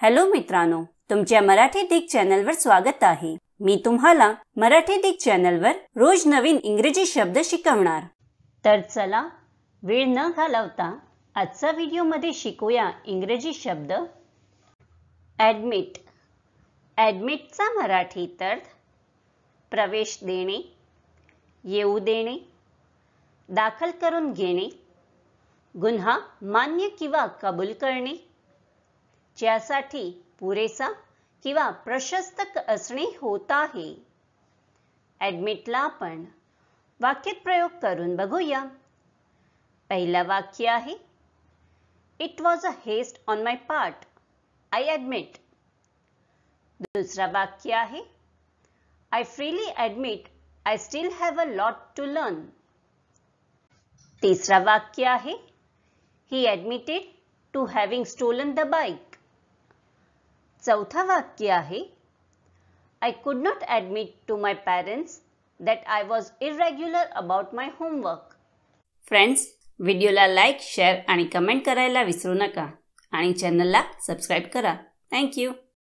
Hello मित्रांनो तुमच्या मराठी दिग चॅनलवर स्वागत आहे. मी तुम्हाला मराठी दिग चॅनलवर रोज नवीन इंग्रजी शब्द शिकवणार. तर चला वेळ न घालवता आजचा व्हिडिओमध्ये शिकूया इंग्रजी शब्द. ॲडमिट ॲडमिटचा मराठीत अर्थ प्रवेश देणे येऊ देणे दाखल करून घेणे गुन्हा मान्य किंवा कबूल करणे ज्यासाठी पुरेसा किंवा प्रशस्त असणे होत आहे. ॲडमिटला आपण वाक्यात प्रयोग करून बघूया. पहिलं वाक्य आहे it was a haste on my part I admit दुसरं वाक्य आहे I freely admit I still have a lot to learn तिसरा वाक्य आहे he admitted to having stolen the bike चौथा वाक्य आहे I could not admit to my parents that I was irregular about my homework friends व्हिडिओला like share आणि comment करायला विसरू नका. आणि चॅनलला सबस्क्राईब करा. थँक्यू